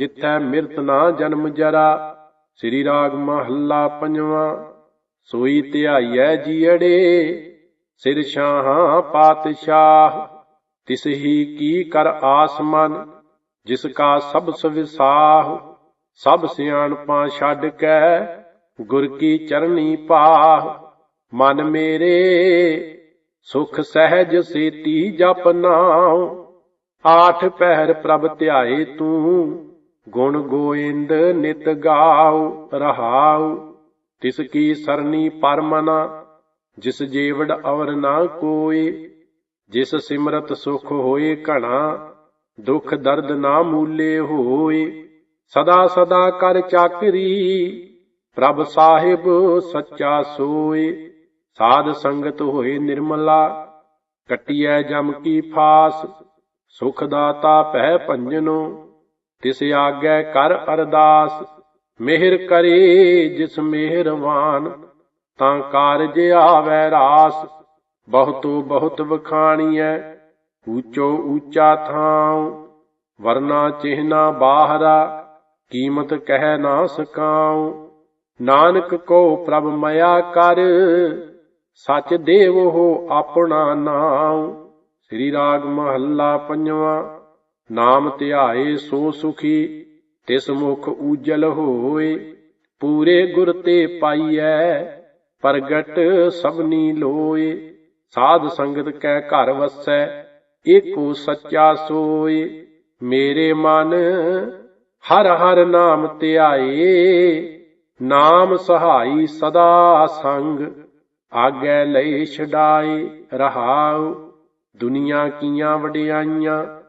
ਜਿੱਥੈ ਮਿਰਤ ਨਾ ਜਨਮ ਜਰਾ, ਸ੍ਰੀ ਰਾਗ ਮਹੱਲਾ ਪੰਜਵਾਂ। ਸੋਈ ਧਿਆਈਐ ਜੀੜੇ ਸਿਰ ਸ਼ਾਹਾਂ ਪਾਤਸ਼ਾਹ। ਤਿਸ ਹੀ ਕੀ ਕਰ ਆਸਮਨ, ਜਿਸ ਕਾ ਸਭ ਸਵਿਸਾਹ। ਸਭ ਸਿਆਣਪਾਂ ਛੱਡ ਕੇ ਗੁਰ ਕੀ ਚਰਨੀ ਪਾਹ। ਮਨ ਮੇਰੇ ਸੁਖ ਸਹਿਜ ਸੇਤੀ ਜਪ ਨਾਉ। ਆਠ ਪਹਿਰ ਪ੍ਰਭ ਧਿਆਏ ਤੂੰ ਗੁਣ ਗੋਇੰਦ ਨਿਤ ਗਾਉ, ਰਹਾਉ, ਤਿਸ ਕੀ ਸਰਨੀ ਪਰਮਨਾ, ਜਿਸ ਜੀਵੜ ਅਵਰ ਨਾ ਕੋਏ ਜਿਸ ਸਿਮਰਤ ਸੁਖ ਹੋਏ ਘਣਾ, ਦੁਖ ਦਰਦ ਨਾ ਮੂਲੇ ਹੋਏ, ਸਦਾ ਸਦਾ ਕਰ ਚਾਕਰੀ, ਪ੍ਰਭ ਸਾਹਿਬ ਸੱਚਾ ਸੋਏ, ਸਾਧ ਸੰਗਤ ਹੋਏ ਨਿਰਮਲਾ, ਕਟਿਐ ਜਮ ਕੀ ਫਾਸ, ਸੁਖ ਦਾਤਾ ਪਹਿ ਭੰਜਨੋ ਤਿਸ ਆਗੈ ਕਰ ਅਰਦਾਸ, ਮਿਹਰ ਕਰੇ ਜਿਸ ਮਿਹਰਵਾਨ, ਤਾਂ ਕਾਰਜ ਆਵੈ ਰਾਸ। ਬਹੁਤੋ ਬਹੁਤ ਵਖਾਣੀਐ, ਊਚੋ ਊਚਾ ਥਾਉ, ਵਰਨਾ ਚਿਹਨਾ ਬਾਹਰਾ, ਕੀਮਤ ਕਹਿ ਨਾ ਸਕਾਉ। ਨਾਨਕ ਕੋ ਪ੍ਰਭ ਮਇਆ ਕਰ, ਸਚ ਦੇਵ ਹੋ ਆਪਣਾ ਨਾਮ ਸ੍ਰੀ ਰਾਗ ਮਹੱਲਾ ਪੰਜਵਾਂ। ਨਾਮ ਧਿਆਏ ਸੋ ਸੁਖੀ, ਤਿਸ ਮੁਖ ਉਜਲ ਹੋਏ। ਪੂਰੇ ਗੁਰ ਤੇ ਪਾਈਐ, ਪ੍ਰਗਟ ਸਭਨੀ ਲੋਏ। ਸਾਧ ਸੰਗਤ ਕੈ ਘਰ ਵਸੈ, ਏਕੋ ਸੱਚਾ ਸੋਏ। ਮੇਰੇ ਮਨ ਹਰ ਹਰ ਨਾਮ ਧਿਆਏ, ਨਾਮ ਸਹਾਈ ਸਦਾ ਸੰਗ। ਆਗੇ ਲਈ ਛਡਾਏ, ਰਹਾਉ ਦੁਨੀਆ ਕੀਆਂ ਵਡਿਆਈਆਂ।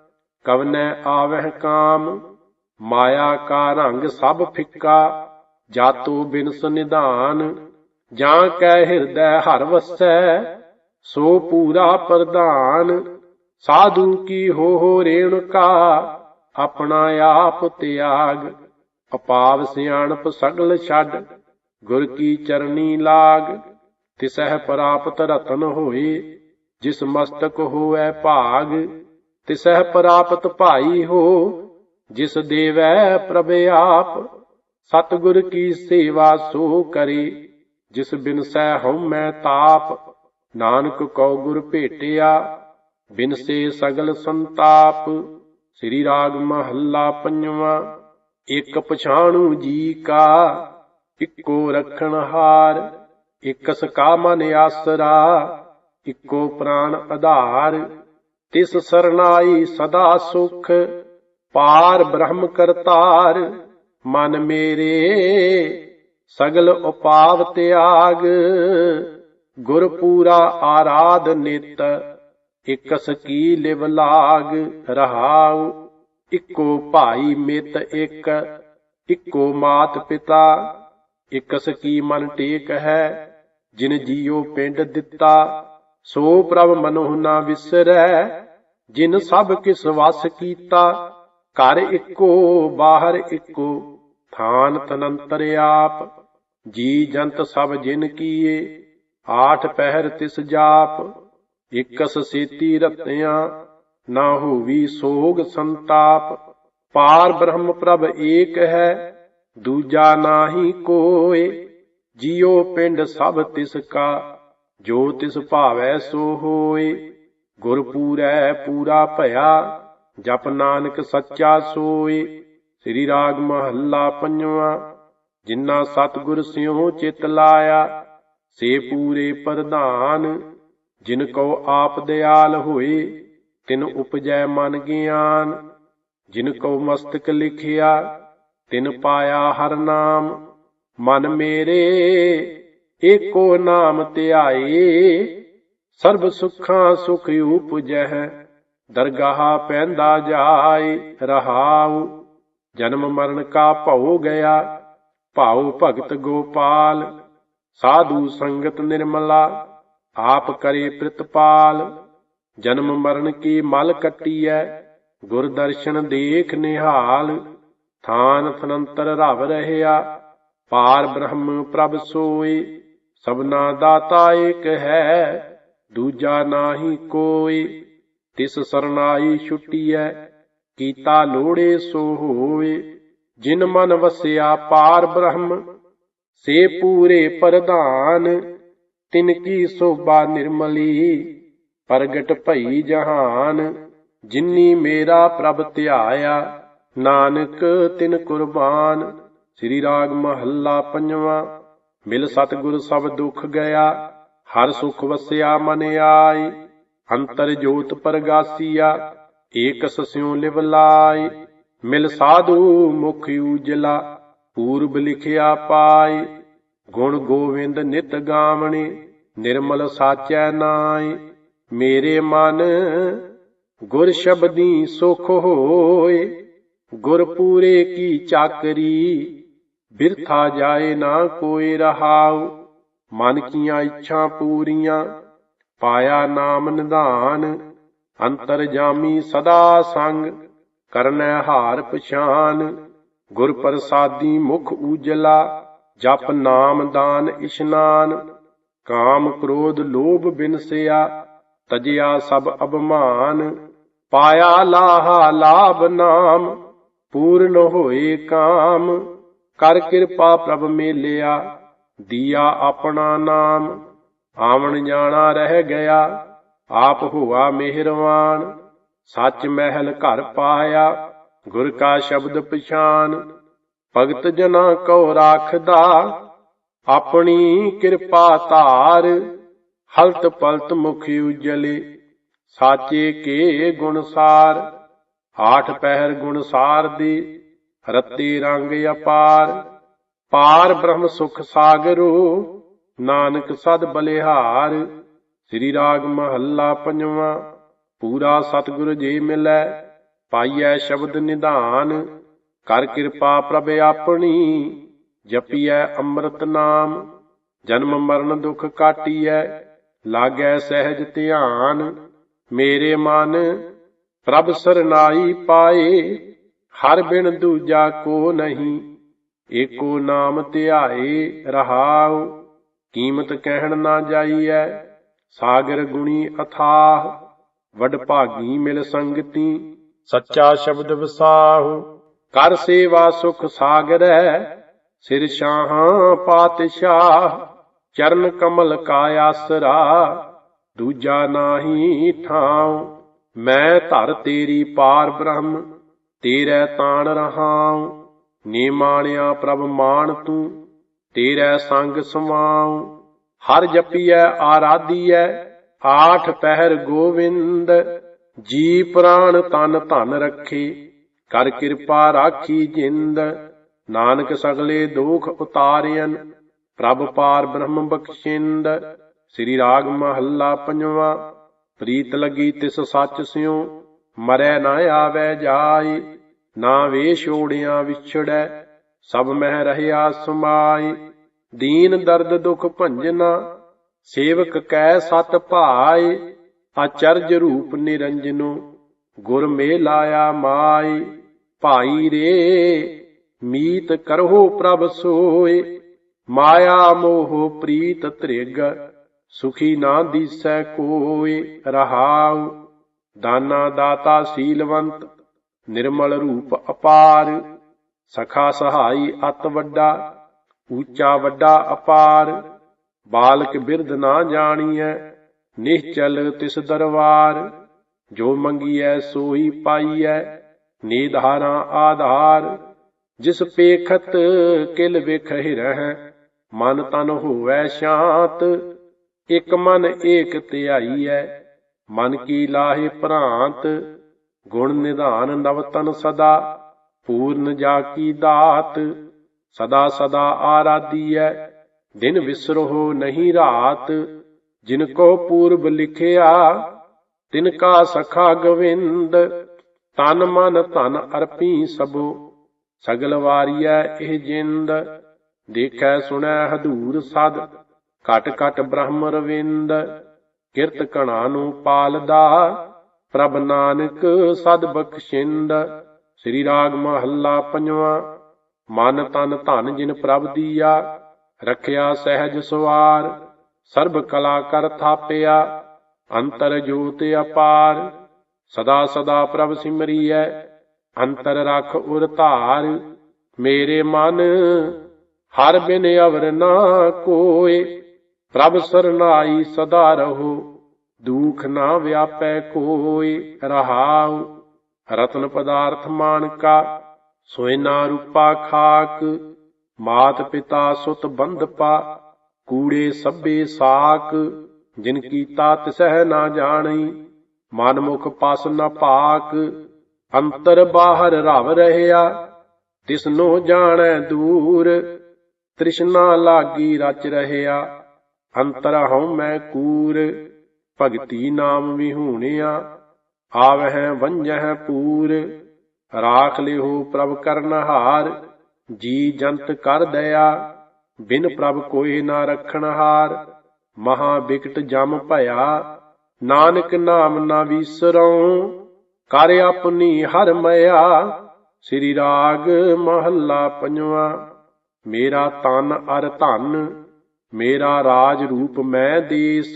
ਕਵਨੈ ਆਵਹਿ ਕਾਮ, ਮਾਇਆ ਕਾ ਰੰਗ ਸਭ ਫਿੱਕਾ, ਜਾਤੋ ਬਿਨਸ ਨਿਧਾਨ, ਜਾਂ ਕੈ ਹਿਰਦੈ ਹਰ ਵਸੈ, ਸੋ ਪੂਰਾ ਪ੍ਰਧਾਨ, ਸਾਧੂ ਕੀ ਹੋ ਹੋ ਰੇਣੁਕਾ, ਆਪਣਾ ਆਪ ਤਿਆਗ, ਅਪਾਵ ਸਿਆਣਪ ਸਗਲ ਛੱਡ, ਗੁਰ ਕੀ ਚਰਨੀ ਲਾਗ, ਤਿਸਹਿ ਪ੍ਰਾਪਤ ਰਤਨ ਹੋਏ, ਜਿਸ ਮਸਤਕ ਹੋਐ ਭਾਗ ਤਿਸਹਿ ਪ੍ਰਾਪਤ ਭਾਈ ਹੋ, ਜਿਸ ਦੇਵੈ ਪ੍ਰਭ ਆਪ। ਸਤਿਗੁਰ ਕੀ ਸੇਵਾ ਸੋ ਕਰੇ, ਜਿਸ ਬਿਨਸੈ ਹਉਮੈ ਤਾਪ। ਨਾਨਕ ਕਉ ਗੁਰ ਭੇਟਿਆ ਬਿਨਸੇ ਸਗਲ ਸੰਤਾਪ। ਸ੍ਰੀ ਰਾਗ ਮਹੱਲਾ ਪੰਜਵਾਂ, ਇਕ ਪਛਾਣੂ ਜੀ ਕਾ, ਇੱਕੋ ਰਖਣ ਹਾਰ। ਇਕਸ ਕਾ ਮਨ ਆਸਰਾ, ਇੱਕੋ ਪ੍ਰਾਨ ਆਧਾਰ। ਤਿਸ ਸਰਨਾਈ ਸਦਾ ਸੁਖ, ਪਾਰ ਬ੍ਰਹਮ ਕਰਤਾਰ, ਮਨ ਮੇਰੇ ਸਗਲ ਉਪਾਵ ਤਿਆਗ, ਗੁਰ ਪੂਰਾ ਆਰਾਧ ਨਿਤ, ਇਕਸ ਕੀ ਲਿਵ ਲਾਗ, ਰਹਾਉ, ਇੱਕੋ ਭਾਈ ਮਿਤ ਇੱਕ, ਇੱਕੋ ਮਾਤ ਪਿਤਾ, ਇਕਸ ਕੀ ਮਨ ਟੇਕ ਹੈ, ਜਿਨ ਜੀਉ ਪਿੰਡ ਦਿੱਤਾ ਸੋ ਪ੍ਰਭ ਮਨੁ ਨਾ ਵਿਸਰੈ, ਜਿਨ ਸਭ ਕਿਸ ਵਸ ਕੀਤਾ, ਘਰ ਇੱਕੋ, ਬਾਹਰ ਇੱਕੋ, ਥਾਨ ਤਨੰਤਰ ਆਪ, ਜੀ ਜੰਤ ਸਭ ਜਿਨ ਕੀਏ, ਆਠ ਪਹਿਰ ਤਿਸ ਜਾਪ, ਇਕਸ ਸੇਤੀ ਰਤਿਆਂ ਨਾ ਹੋਵੀ ਸੋਗ ਸੰਤਾਪ, ਪਾਰ ਬ੍ਰਹਮ ਪ੍ਰਭ ਏਕ ਹੈ, ਦੂਜਾ ਨਾਹੀ ਕੋਏ, ਜਿਉ ਪਿੰਡ ਸਭ ਤਿਸ ਕਾ। ਜੋ ਤਿਸ ਭਾਵੈ ਸੋ ਹੋਏ, ਗੁਰ ਪੂਰੈ ਪੂਰਾ ਭਇਆ, ਜਪ ਨਾਨਕ ਸੱਚਾ ਸੋਏ। ਸ੍ਰੀ ਰਾਗ ਮਹੱਲਾ ਪੰਜਵਾਂ, ਜਿਨ੍ਹਾਂ ਸਤਿਗੁਰ ਸਿਉ ਚਿਤ ਲਾਇਆ, ਸੇ ਪੂਰੇ ਪ੍ਰਧਾਨ। ਜਿਨ ਕੋ ਆਪ ਦਿਆਲ ਹੋਏ, ਤਿਨ ਉਪਜੈ ਮਨ ਗਿਆਨ। ਜਿਨ ਕੋ ਮਸਤਕ ਲਿਖਿਆ, ਤਿਨ ਪਾਇਆ ਹਰ ਨਾਮ। ਮਨ ਮੇਰੇ ਏਕੋ ਨਾਮ ਧਿਆਏ, ਸਰਬ ਸੁਖਾਂ ਸੁਖ ਉਪਜੈ ਦਰਗਾਹ ਪੈਂਦਾ ਜਾਏ, ਰਹਾਉ, ਜਨਮ ਮਰਨ ਕਾ ਭਉ ਗਿਆ, ਭਾਉ ਭਗਤ ਗੋਪਾਲ, ਸਾਧੂ ਸੰਗਤ ਨਿਰਮਲਾ, ਆਪ ਕਰੇ ਪ੍ਰਿਤਪਾਲ, ਜਨਮ ਮਰਨ ਕੀ ਮਲ ਕੱਟੀਐ, ਗੁਰ ਦਰਸ਼ਨ ਦੇਖ ਨਿਹਾਲ, ਥਾਨ ਥਨੰਤਰ ਰਵ ਰਹਿਆ, ਪਾਰ ਬ੍ਰਹਮ ਪ੍ਰਭ ਸੋਈ ਸਭਨਾ ਦਾਤਾ ਏਕ ਹੈ, ਦੂਜਾ ਨਾਹੀ ਕੋਈ। ਤਿਸ ਸਰਨਾਈ ਛੁਟੀਐ, ਕੀਤਾ ਲੋੜੇ ਸੋ ਹੋਏ ਜਿਨ ਮਨ ਵਸਿਆ ਪਾਰ ਬ੍ਰਹਮ, ਸੇ ਪੂਰੇ ਪ੍ਰਧਾਨ। ਤਿਨ ਕੀ ਸੋਭਾ ਨਿਰਮਲੀ, ਪ੍ਰਗਟ ਭਈ ਜਹਾਨ। ਜਿਨੀ ਮੇਰਾ ਪ੍ਰਭ ਧਿਆਇਆ, ਨਾਨਕ ਤਿਨ ਕੁਰਬਾਨ। ਸ੍ਰੀ ਰਾਗ ਮਹੱਲਾ ਪੰਜਵਾਂ। ਮਿਲ ਸਤਿਗੁਰ ਸਭ ਦੁੱਖ ਗਿਆ ਹਰ ਸੁਖ ਵਸਿਆ ਮਨ ਆਈ, ਅੰਤਰ ਜੋਤ ਪ੍ਰਗਾਸੀਆ ਏਕ ਸਸਿਉ ਲਿਵ ਲਾਈ, ਮਿਲ ਸਾਧੂ ਮੁਖ ਉਜਲਾ, ਪੂਰਬ ਲਿਖਿਆ ਪਾਈ, ਗੁਣ ਗੋਵਿੰਦ ਨਿਤ ਗਾਵਣੇ, ਨਿਰਮਲ ਸਾਚੈ ਨਾਈ, ਮੇਰੇ ਮਨ ਗੁਰ ਸ਼ਬਦੀ ਸੁਖ ਹੋਏ, ਗੁਰ ਪੂਰੇ ਕੀ ਚਾਕਰੀ ਬਿਰਥਾ ਜਾਏ ਨਾ ਕੋਈ ਰਹਾਉ, ਮਨ ਕੀਆਂ ਇੱਛਾ ਪੂਰੀਆਂ, ਪਾਇਆ ਨਾਮ ਨਿਧਾਨ, ਅੰਤਰ ਜਾਮੀ ਸਦਾ ਸੰਗ, ਕਰਨੈ ਹਾਰ ਪਛਾਨ, ਗੁਰ ਪ੍ਰਸਾਦੀ ਮੁਖ ਉਜਲਾ, ਜਪ ਨਾਮ ਦਾਨ ਇਸ਼ਨਾਨ, ਕਾਮ ਕ੍ਰੋਧ ਲੋਭ ਬਿਨਸਿਆ ਤਜਿਆ ਸਭ ਅਭਮਾਨ, ਪਾਇਆ ਲਾਹਾ ਲਾਭ ਨਾਮ, ਪੂਰਨ ਹੋਏ ਕਾਮ ਕਰ ਕਿਰਪਾ ਪ੍ਰਭ ਮੇਲਿਆ, ਦੀਆ ਆਪਣਾ ਨਾਮ। ਆਵਣ ਜਾਣਾ ਰਹਿ ਗਿਆ, ਆਪ ਹੁਆ ਮਿਹਰਵਾਨ। ਸੱਚ ਮਹਿਲ ਘਰ ਪਾਇਆ, ਗੁਰ ਕਾ ਸ਼ਬਦ ਪਛਾਨ। ਭਗਤ ਜਨਾ ਕੋ ਰਾਖਦਾ, ਆਪਣੀ ਕਿਰਪਾ ਧਾਰ। ਹਲਤ ਪਲਤ ਮੁਖ ਉਜਲੇ, ਸਾਚੇ ਕੇ ਗੁਣਸਾਰ ਆਠ ਪਹਿਰ ਗੁਣਸਾਰ ਦੀ ਰਤੇ ਰੰਗ ਅਪਾਰ, ਪਾਰ ਬ੍ਰਹਮ ਸੁਖ ਸਾਗਰੋ, ਨਾਨਕ ਸਦ ਬਲਿਹਾਰ। ਸ੍ਰੀ ਰਾਗ ਮਹੱਲਾ ਪੰਜਵਾਂ, ਪੂਰਾ ਸਤਿਗੁਰ ਜੀ ਮਿਲੈ, ਪਾਈਐ ਸ਼ਬਦ ਨਿਧਾਨ। ਕਰ ਕਿਰਪਾ ਪ੍ਰਭ ਆਪਣੀ, ਜਪੀਐ ਅੰਮ੍ਰਿਤ ਨਾਮ। ਜਨਮ ਮਰਨ ਦੁਖ ਕਾਟੀਐ, ਲਾਗੈ ਸਹਿਜ ਧਿਆਨ। ਮੇਰੇ ਮਨ ਪ੍ਰਭ ਸਰਨਾਈ ਪਾਏ ਹਰ ਬਿਨ ਦੂਜਾ ਕੋ ਨਹੀਂ, ਏਕੋ ਨਾਮ ਧਿਆਏ ਰਹਾਉ, ਕੀਮਤ ਕਹਿਣ ਨਾ ਜਾਈਐ, ਸਾਗਰ ਗੁਣੀ ਅਥਾਹ, ਵਡ ਭਾਗੀ ਮਿਲ ਸੰਗਤੀ, ਸੱਚਾ ਸ਼ਬਦ ਵਸਾਹੁ। ਕਰ ਸੇਵਾ ਸੁਖ ਸਾਗਰੈ, ਸਿਰ ਸ਼ਾਹਾਂ ਪਾਤਸ਼ਾਹ, ਚਰਨ ਕਮਲ ਕਾ ਆਸਰਾ, ਦੂਜਾ ਨਾਹੀ ਠਾਉ, ਮੈਂ ਧਰ ਤੇਰੀ ਪਾਰ ਬ੍ਰਹਮ ਤੇਰੇ ਤਾਣ ਰਹਾਉ, ਨੇ ਮਾਣਿਆ ਪ੍ਰਭ ਮਾਨ ਤੂੰ, ਤੇਰੇ ਸੰਗ ਸਮਾਉ ਹਰ ਜਪੀਐ, ਆਰਾਧੀਐ, ਆਠ ਪਹਿਰ ਗੋਵਿੰਦ, ਜੀ ਪ੍ਰਾਨ ਤਨ ਧਨ ਰੱਖੇ, ਕਰ ਕਿਰਪਾ ਰਾਖੀ ਜਿੰਦ। ਨਾਨਕ ਸਗਲੇ ਦੁਖ ਉਤਾਰਿਅਨ, ਪ੍ਰਭ ਪਾਰ ਬ੍ਰਹਮ ਬਖਸ਼ਿੰਦ। ਸ੍ਰੀ ਰਾਗ ਮਹੱਲਾ ਪੰਜਵਾ, ਪ੍ਰੀਤ ਲਗੀ ਤਿਸ ਸੱਚ ਸਿਉ ਮਰੈ ਨਾ ਆਵੈ ਜਾਈ, ਨਾ ਵੇ ਛੋੜਿਆ ਵਿਛੜੈ, ਸਭ ਮਹਿ ਰਹਿਆ ਸਮਾਈ। ਦੀਨ ਦਰਦ ਦੁਖ ਭੰਜਨਾ, ਸੇਵਕ ਕੈ ਸਤ ਭਾਈ, ਅਚਰਜ ਰੂਪ ਨਿਰੰਜਨੋ, ਗੁਰ ਮੇ ਲਾਇਆ ਮਾਈ। ਭਾਈ ਰੇ, ਮੀਤ ਕਰਹੁ ਪ੍ਰਭ ਸੋਏ ਮਾਇਆ ਮੋਹ ਪ੍ਰੀਤ ਤ੍ਰਿਗ, ਸੁਖੀ ਨਾ ਦੀਸੈ ਕੋਏ ਰਹਾਉ। ਦਾਨਾ ਦਾਤਾ ਸੀਲਵੰਤ, ਨਿਰਮਲ ਰੂਪ ਅਪਾਰ, ਸਖਾ ਸਹਾਈ ਅਤ ਵੱਡਾ ਉੱਚਾ ਵੱਡਾ ਅਪਾਰ, ਬਾਲਕ ਬਿਰਧ ਨਾ ਜਾਣੀਐ ਨਿਹਚਲ ਤਿਸ ਦਰਬਾਰ ਜੋ ਮੰਗੀਐ ਸੋਈ ਪਾਈਐ, ਨੀਧਾਰਾ ਆਧਾਰ, ਜਿਸ ਪੇਖਤ ਕਿਲ ਵੇਖਹਿ ਰਹਿ ਮਨ ਤਨ ਹੋਵੈ ਸ਼ਾਂਤ, ਇਕ ਮਨ ਏਕ ਧਿਆਈਐ ਮਨ ਕੀ ਲਾਹੇ ਭ੍ਰਾਂਤ, ਗੁਣ ਨਿਧਾਨ ਨਵ ਤਨ ਸਦਾ, ਪੂਰਨ ਜਾ ਕੀ ਦਾਤ, ਸਦਾ ਸਦਾ ਆਰਾਧੀਐ, ਦਿਨ ਵਿਸਰੋ ਨਹੀਂ ਰਾਤ, ਜਿਨ ਕੋ ਪੂਰਬ ਲਿਖਿਆ, ਤਿਨ ਕਾ ਸਖਾ ਗਵਿੰਦ, ਤਨ ਮਨ ਧਨ ਅਰਪੀ ਸਭੋ, ਸਗਲ ਵਾਰੀਐ ਇਹ ਜਿੰਦ, ਦੇਖੈ ਸੁਣੈ ਹਦੂਰ ਸਦ, ਘਟ ਘਟ ਬ੍ਰਹਮ ਰਵਿੰਦ ਕਿਰਤ ਕਣਾ ਨੂੰ ਪਾਲਦਾ। ਪ੍ਰਭ ਨਾਨਕ ਸਦ ਬਖਸ਼ਿੰਦ। ਸ੍ਰੀ ਰਾਗ ਮਹੱਲਾ ਪੰਜਵਾਂ। ਮਨ ਤਨ ਧਨ ਜਿਨ ਪ੍ਰਭ ਦੀਆ, ਰਖਿਆ ਸਹਿਜ ਸਵਾਰ ਸਰਬ ਕਲਾ ਕਰ ਥਾਪਿਆ, ਅੰਤਰ ਜੋਤ ਅਪਾਰ। ਸਦਾ ਸਦਾ ਪ੍ਰਭ ਸਿਮਰੀਐ, ਅੰਤਰ ਰਖ ਉਰ ਧਾਰ। ਮੇਰੇ ਮਨ, ਹਰ ਬਿਨ ਅਵਰ ਨਾ ਕੋਏ। ਪ੍ਰਭ ਸਰਨਾਈ ਸਦਾ ਰਹੋ, ਦੁਖ ਨਾ ਵਿਆਪੈ ਕੋਈ ਰਹਾਉ। ਰਤਨ ਪਦਾਰਥ ਮਾਨਕਾ ਸੋਇਨਾ ਰੂਪਾ ਖਾਕ। ਮਾਤ ਪਿਤਾ ਸੁਤ ਬੰਧਪਾ ਕੂੜੇ ਸਭੇ ਸਾਕ। ਜਿਨ ਕੀਤਾ ਤਿਸਹਿ ਨਾ ਜਾਣੀ, ਮਨ ਮੁਖ ਪਸ ਨਾ ਪਾਕ। ਅੰਤਰ ਬਾਹਰ ਰਵ ਰਹਿਆ ਤਿਸਨੋ ਜਾਣੈ ਦੂਰ। ਤ੍ਰਿਸ਼ਨਾ ਲਾਗੀ ਰਚ ਰਹਿਆ। ਅੰਤਰ ਹਉ ਮੈਂ ਕੂਰ, ਭਗਤੀ ਨਾਮ ਵਿਹੂਣਿਆ, ਆਵਹਿ ਵੰਜਹਿ ਪੂਰ। ਰਾਖ ਲਿਹੋ ਪ੍ਰਭ ਕਰਨ ਹਾਰ, ਜੀ ਜੰਤ ਕਰ ਦਇਆ, ਬਿਨ ਪ੍ਰਭ ਕੋਈ ਨਾ ਰਖਣ ਹਾਰ। ਮਹਾ ਬਿਕਟ ਜਮ ਭਇਆ, ਨਾਨਕ ਨਾਮ ਨਾ ਵਿਸਰਉ। ਕਰ ਆਪਣੀ ਹਰ ਮਇਆ, ਸ੍ਰੀ ਰਾਗ ਮਹੱਲਾ ਪੰਜਵਾ। ਮੇਰਾ ਤਨ ਅਰ ਧਨ ਮੇਰਾ ਰਾਜ ਰੂਪ ਮੈਂ ਦੇਸ,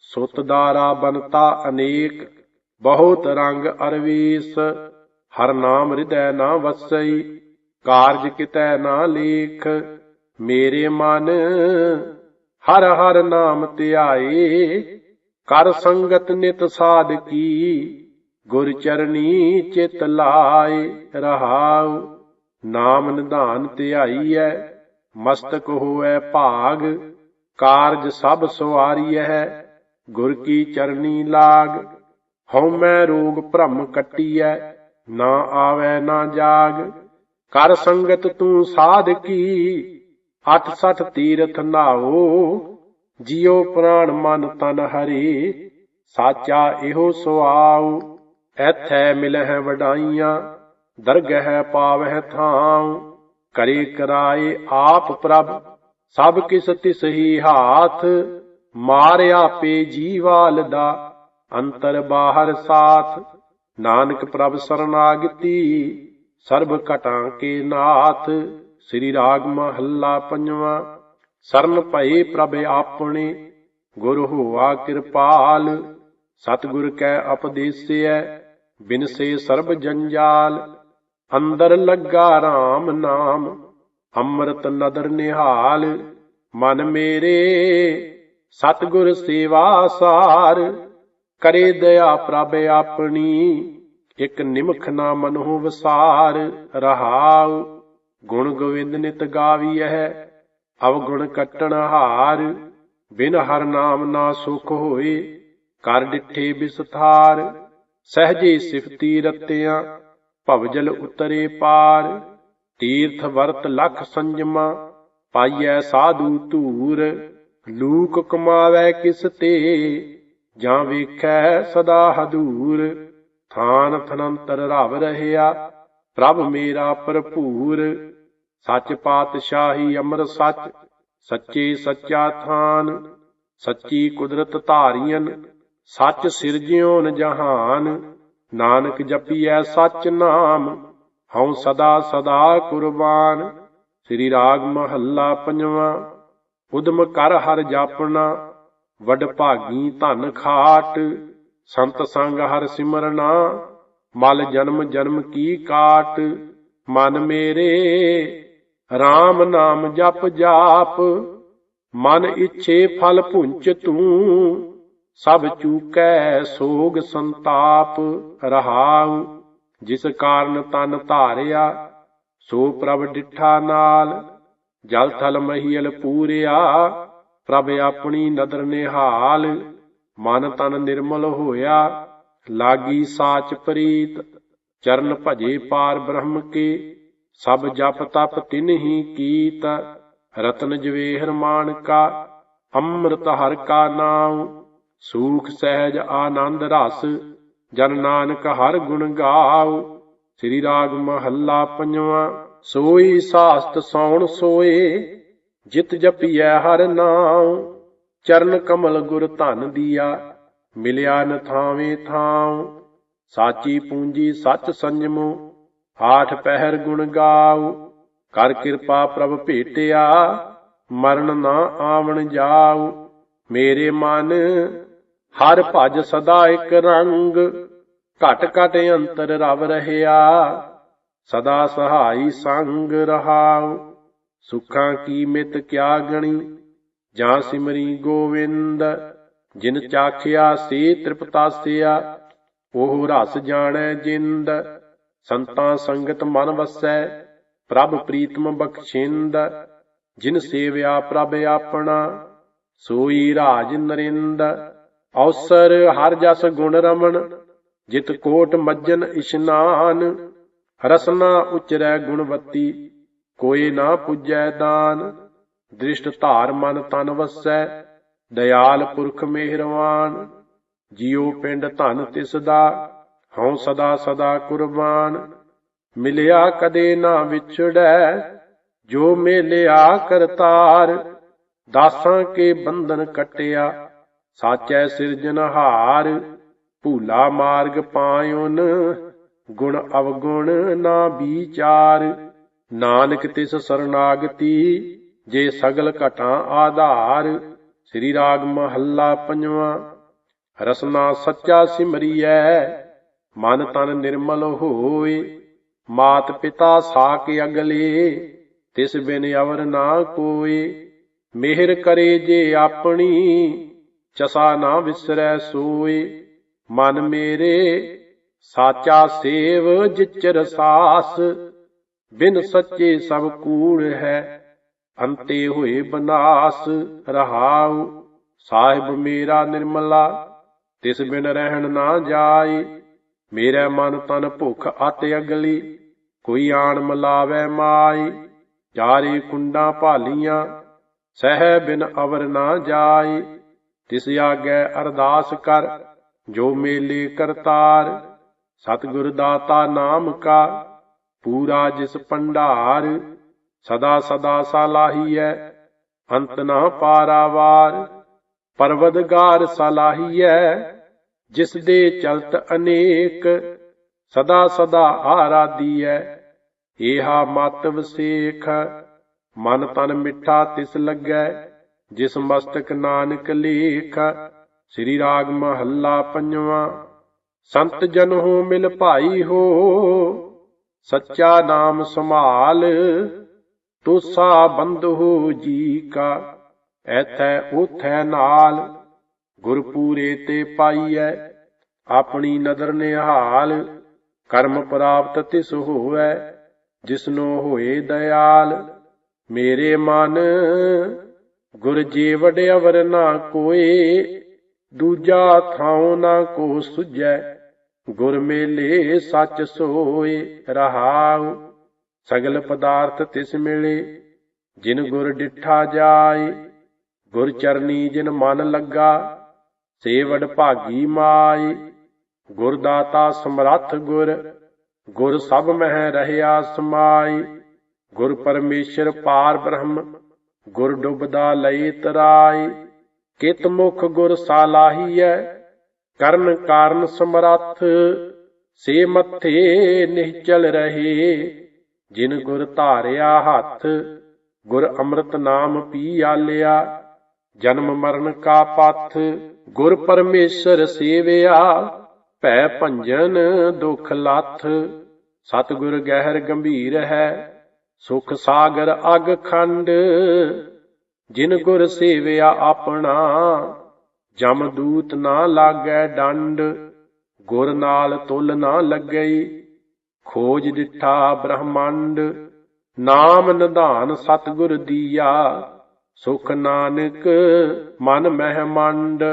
ਸੁਤ ਦਾਰਾ ਬਨਤਾ ਅਨੇਕ, ਬਹੁਤ ਰੰਗ ਅਰਵੇਸ, ਹਰ ਨਾਮ ਹਿਰਦੈ ਨਾ ਵਸਈ, ਕਾਰਜ ਕਿਤੈ ਨਾ ਲੇਖ, ਮੇਰੇ ਮਨ ਹਰ ਹਰ ਨਾਮ ਧਿਆਏ, ਕਰ ਸੰਗਤ ਨਿਤ ਸਾਧਕੀ ਗੁਰ ਚਰਨੀ ਚਿਤ ਲਾਏ ਰਹਾਉ, ਨਾਮ ਨਿਧਾਨ ਧਿਆਈਐ ਮਸਤਕ ਹੋਐ ਭਾਗ, ਕਾਰਜ ਸਭ ਸਵਾਰੀਐ, ਗੁਰ ਕੀ ਚਰਨੀ ਲਾਗ ਹਉਮੈ ਰੋਗ ਭ੍ਰਮ ਕੱਟੀਐ, ਨਾ ਆਵੈ ਨਾ ਜਾਗ, ਕਰ ਸੰਗਤ ਤੂੰ ਸਾਧ ਕੀ, ਅਠ ਸਠ ਤੀਰਥ ਨਾਓ, ਜਿਉ ਪ੍ਰਾਣ ਮਨ ਤਨ ਹਰੀ, ਸਾਚਾ ਇਹੋ ਸੁਆਉ, ਐਥੈ ਮਿਲਹਿ ਵਡਾਈਆਂ, ਦਰਗਹਿ ਪਾਵਹਿ ਥਾਉ। ਕਰੇ ਕਰਾਏ ਆਪ ਪ੍ਰਭ, ਸਭ ਕਿਸ ਤਿਸ ਹੀ ਹਾਥ ਮਾਰਿਆ ਪੇ ਜੀਵਾਲ ਦਾ ਅੰਤਰ ਬਾਹਰ ਸਾਥ। ਨਾਨਕ ਪ੍ਰਭ ਸਰਨਾਗਤੀ, ਸਰਬ ਘਟਾਂ ਕੇ ਨਾਥ, ਸ੍ਰੀ ਰਾਗ ਮਹੱਲਾ ਪੰਜਵਾਂ। ਸਰਨ ਭਏ ਪ੍ਰਭ ਆਪਣੇ, ਗੁਰ ਹੋਆ ਕਿਰਪਾਲ। ਸਤਿਗੁਰ ਕੈ ਉਪਦੇਸਿਐ ਬਿਨਸੇ ਸਰਬ ਜੰਜਾਲ। ਅੰਦਰ ਲੱਗਾ RAM ਨਾਮ, ਅੰਮ੍ਰਿਤ ਨਦਰ ਨਿਹਾਲ, ਮਨ ਮੇਰੇ ਸਤਿਗੁਰ ਸੇਵਾ ਸਾਰ, ਕਰੇ ਦਇਆ ਪ੍ਰਭ ਆਪਣੀ, ਇਕ ਨਿਮਖ ਨਾ ਮਨਹੁ ਵਸਾਰ ਰਹਾਉ, ਗੁਣ ਗੋਵਿੰਦ ਨਿਤ ਗਾਵੀਐ, ਅਵਗੁਣ ਕਟਣ ਹਾਰ, ਬਿਨ ਹਰ ਨਾਮ ਨਾ ਸੁਖ ਹੋਏ, ਕਰ ਡਿਠੇ ਬਿਸਥਾਰ, ਸਹਜੇ ਸਿਫਤੀ ਰਤਿਆਂ ਭਵਜਲ ਉਤਰੇ ਪਾਰ, ਤੀਰਥ ਵਰਤ ਲਖ ਸੰਜਮਾ, ਪਾਈਐ ਸਾਧੂ ਧੂਰ, ਲੂਕ ਕਮਾਵੈ ਕਿਸ ਤੇ, ਜਾਂ ਵੇਖੈ ਸਦਾ ਹਦੂਰ, ਥਾਨ ਥਨੰਤਰ ਰਵ ਰਹਿਆ, ਪ੍ਰਭ ਮੇਰਾ ਭਰਪੂਰ, ਸੱਚ ਪਾਤਸ਼ਾਹੀ ਅਮਰ ਸੱਚ, ਸੱਚੇ ਸੱਚਾ ਥਾਨ, ਸੱਚੀ ਕੁਦਰਤ ਧਾਰੀਨ ਸੱਚ ਸਿਰਜਿਓਨ ਜਹਾਨ ਨਾਨਕ ਜਪੀਐ ਸਚ ਨਾਮ, ਹਉ ਸਦਾ ਸਦਾ ਕੁਰਬਾਨ। ਸ੍ਰੀ ਰਾਗ ਮਹੱਲਾ ਪੰਜਵਾਂ, ਉਦਮ ਕਰ ਹਰ ਜਾਪਣਾ, ਵਡ ਭਾਗੀ ਧਨ ਖਾਟ। ਸੰਤ ਸੰਗ ਹਰ ਸਿਮਰਨਾ, ਮਲ ਜਨਮ ਜਨਮ ਕੀ ਕਾਟ। ਮਨ ਮੇਰੇ RAM ਨਾਮ ਜਪ ਜਾਪ, ਮਨ ਇੱਛੇ ਫਲ ਪੁੰਚ ਤੂੰ। ਸਭ ਚੂਕੈ ਸੋਗ ਸੰਤਾਪ ਰਹਾਉ, ਜਿਸ ਕਾਰਨ ਤਨ ਧਾਰਿਆ, ਸੋ ਪ੍ਰਭ ਡਿਠਾ ਨਾਲ, ਜਲ ਥਲ ਮਹੀਲ ਪੂਰਿਆ, ਪ੍ਰਭ ਆਪਣੀ ਨਦਰ ਨਿਹਾਲ, ਮਨ ਤਨ ਨਿਰਮਲ ਹੋਇਆ, ਲਾਗੀ ਸਾਚ ਪ੍ਰੀਤ, ਚਰਨ ਭਜੇ ਪਾਰ ਬ੍ਰਹਮ ਕੇ, ਸਭ ਜਪ ਤਪ ਤਿਨ ਹੀ ਕੀਤ, ਰਤਨ ਜਵੇਹਰ ਮਾਨਕਾ, ਅੰਮ੍ਰਿਤ ਹਰ ਕਾ ਨਾਮ ਸੂਖ ਸਹਿਜ ਆਨੰਦ ਰਸ, ਜਨ ਨਾਨਕ ਹਰ ਗੁਣ ਗਾਉ ਸ੍ਰੀ ਰਾਗ ਮਹੱਲਾ ਪੰਜਵਾ, ਸੋਈ ਸਾਸਤ ਸੌਣ ਸੋਏ, ਜਿਤ ਜਪੀਐ ਹਰ ਨਾਮ ਚਰਨ ਕਮਲ ਗੁਰ ਧਨ ਦੀਆ, ਮਿਲਿਆ ਨ ਥਾਵੇਂ ਥਾਉ। ਸਾਚੀ ਪੂੰਜੀ ਸੱਚ ਸੰਜਮੋ, ਆਠ ਪਹਿਰ ਗੁਣ ਗਾਉ ਕਰ ਕਿਰਪਾ ਪ੍ਰਭ ਭੇਟਿਆ, ਮਰਨ ਨਾ ਆਵਣ ਜਾਉ ਮੇਰੇ ਮਨ ਹਰ ਭਜ ਸਦਾ ਇੱਕ ਰੰਗ। ਘਟ ਘਟ ਅੰਤਰ ਰਵ ਰਹਿਆ। ਸਦਾ ਸਹਾਈ ਸੰਗ ਰਹਾਉ। ਸੁਖਾਂ ਕੀ ਮਿਤ ਕਿਆ ਗਣੀ? ਜਾਂ ਸਿਮਰੀ ਗੋਵਿੰਦ, ਜਿਨ ਚਾਖਿਆ ਸੇ ਤ੍ਰਿਪਤਾਸਿਆ, ਉਹ ਰਸ ਜਾਣੈ ਜਿੰਦ। ਸੰਤਾਂ ਸੰਗਤ ਮਨ ਵਸੈ, ਪ੍ਰਭ ਪ੍ਰੀਤਮ ਬਖਸ਼ਿੰਦ। ਜਿਨ ਸੇਵਿਆ ਪ੍ਰਭ ਆਪਣਾ, ਸੋਈ ਰਾਜ ਨਰਿੰਦ। ਔਸਰ ਹਰ ਜਸ ਗੁਣ ਰਮਣ, ਜਿਤ ਕੋਟ ਮੱਜਨ ਇਸ਼ਨਾਨ। ਰਸਨਾ ਉਚਰੈ ਗੁਣਵਤੀ, ਕੋਈ ਨਾ ਪੁਜੈ ਦਾਨ। ਦ੍ਰਿਸ਼ਟ ਧਾਰ ਮਨ ਤਨ ਵਸੈ ਦਇਆਲ ਪੁਰਖ ਮਿਹਰਵਾਨ। ਜਿਉ ਪਿੰਡ ਧਨ ਤਿਸ ਦਾ ਹਉ ਸਦਾ ਸਦਾ ਕੁਰਬਾਨ। ਮਿਲਿਆ ਕਦੇ ਨਾ ਵਿਛੜੈ, ਜੋ ਮੇਲਿਆ ਕਰਤਾਰ। ਦਾਸਾਂ ਕੇ ਬੰਧਨ ਕਟਿਆ ਸਾਚੈ ਸਿਰਜਨਹਾਰ ਭੂਲਾ ਮਾਰਗ ਪਾਇਓਨ ਗੁਣ ਅਵਗੁਣ ਨਾ ਵਿਚਾਰ। ਨਾਨਕ ਤਿਸ ਸਰਨਾਗਤੀ, ਜੇ ਸਗਲ ਘਟਾਂ ਆਧਾਰ। ਸ੍ਰੀ ਰਾਗ ਮਹੱਲਾ ਪੰਜਵਾਂ, ਰਸਨਾ ਸੱਚਾ ਸਿਮਰੀਐ, ਮਨ ਤਨ ਨਿਰਮਲ ਹੋਏ ਮਾਤ ਪਿਤਾ ਸਾਕ ਅਗਲੇ, ਤਿਸ ਬਿਨ ਅਵਰ ਨਾ ਕੋਏ। ਮਿਹਰ ਕਰੇ ਜੇ ਆਪਣੀ ਚਸਾ ਨਾ ਵਿਸਰੈ ਸੋਏ ਮਨ ਮੇਰੇ ਸਾਚਾ ਸੇਵ ਜਿਚਰ ਸਾਸ ਬਿਨ ਸੱਚੇ ਸਭ ਕੂੜ ਹੈ, ਅੰਤੇ ਹੋਏ ਬਨਾਸ, ਰਹਾਉ, ਸਾਹਿਬ ਮੇਰਾ ਨਿਰਮਲਾ, ਤਿਸ ਬਿਨ ਰਹਿਣ ਨਾ ਜਾਏ ਮੇਰਾ ਮਨ ਤਨ ਭੁਖ ਅਤਿ ਅਗਲੀ, ਕੋਈ ਆਣ ਮਲਾਵੇ ਮਾਈ ਚਾਰੇ ਕੁੰਡਾਂ ਭਾਲੀਆਂ, ਸਹਿ ਬਿਨ ਅਵਰ ਨਾ ਜਾਏ ਤਿਸ ਆਗੇ ਅਰਦਾਸ ਕਰ, ਜੋ ਮੇਲੇ ਕਰਤਾਰ। ਸਤਿਗੁਰ ਦਾਤਾ ਨਾਮ ਕਾ, ਪੂਰਾ ਜਿਸ ਭੰਡਾਰ। ਸਦਾ ਸਦਾ ਸਲਾਹੀਐ ਅੰਤ ਨਾ ਪਾਰਾਵਾਰ। ਪਰਵਦਗਾਰ ਸਲਾਹੀਐ ਜਿਸ ਦੇ ਚਲਤ ਅਨੇਕ। ਸਦਾ ਸਦਾ ਆਰਾਧੀਐ, ਏਹਾ ਮਤ ਵਸੇਖ। ਮਨ ਤਨ ਮਿੱਠਾ ਤਿਸ ਲੱਗੈ ਜਿਸ ਮਸਤਕ ਨਾਨਕ ਲੇਖ ਸ੍ਰੀ ਰਾਗ ਮਹੱਲਾ ਪੰਜਵਾਂ। ਸੰਤ ਜਨ ਹੋ ਮਿਲ ਭਾਈ ਹੋ, ਸੱਚਾ ਨਾਮ ਸੰਭਾਲ, ਤੁਸਾ ਬੰਧੂ ਜੀ ਕਾ, ਐਥੈ ਉਥੈ ਨਾਲ। ਗੁਰਪੂਰੇ ਤੇ ਪਾਈਐ, ਆਪਣੀ ਨਦਰ ਨਿਹਾਲ। ਕਰਮ ਪ੍ਰਾਪਤ ਤਿਸ ਹੋਵੈ, ਜਿਸਨੋ ਹੋਏ ਦਇਆਲ। ਮੇਰੇ ਮਨ ਗੁਰ ਜੀ ਵਡਿਆਵਰ ਨਾ ਕੋਏ, ਦੂਜਾ ਥਾਉ ਨਾ ਕੋ ਸੁਝੈ। ਗੁਰ ਮੇਲੇ ਸੱਚ ਸੋਏ ਰਹਾਉ, ਸਗਲ ਪਦਾਰਥ ਤਿਸ ਮਿਲੇ, ਜਿਨ ਗੁਰ ਡਿਠਾ ਜਾਏ। ਗੁਰ ਚਰਨੀ ਜਿਨ ਮਨ ਲੱਗਾ, ਸੇਵੜ ਭਾਗੀ ਮਾਈ ਗੁਰ ਦਾਤਾ ਸਮਰੱਥ ਗੁਰ ਗੁਰ ਸਭ ਮਹਿ ਰਹਿਆ ਸਮਾਈ ਗੁਰ ਪਰਮੇਸ਼ਰ ਪਾਰ ਬ੍ਰਹਮ ਗੁਰ ਡੁਬਦਾ ਲਈ ਤਰਾਈ ਕਿਤ ਮੁਖ ਗੁਰ ਸਾਲਾਹੀਐ ਕਰਨ ਕਾਰਨ ਸਮਰੱਥ, ਸੇ ਮੱਥੇ ਨਿਹਚਲ ਰਹੇ। ਜਿਨ ਗੁਰ ਧਾਰਿਆ ਹੱਥ, ਗੁਰ ਅੰਮ੍ਰਿਤ ਨਾਮ ਪੀ ਆਲਿਆ। ਜਨਮ ਮਰਨ ਕਾ ਪਥ, ਗੁਰ ਪਰਮੇਸ਼ਰ ਸੇਵਿਆ। ਭੈ ਭੰਜਨ ਦੁਖ ਲੱਥ, ਸਤਿਗੁਰ ਗਹਿਰ ਗੰਭੀਰ ਹੈ। ਸੁਖ ਸਾਗਰ ਅਗ ਖੰਡ, ਜਿਨ ਗੁਰ ਸੇਵਿਆ ਆਪਣਾ, ਜਮ ਦੂਤ ਨਾ ਲਾਗੈ ਡੰਡ, ਗੁਰ ਨਾਲ ਤੁਲ ਨਾ ਲੱਗਈ, ਖੋਜ ਦਿੱਠਾ ਬ੍ਰਹਮੰਡ, ਨਾਮ ਨਿਧਾਨ ਸਤਿਗੁਰ ਦੀਆ, ਸੁਖ ਨਾਨਕ ਮਨ ਮਹਿਮੰਡ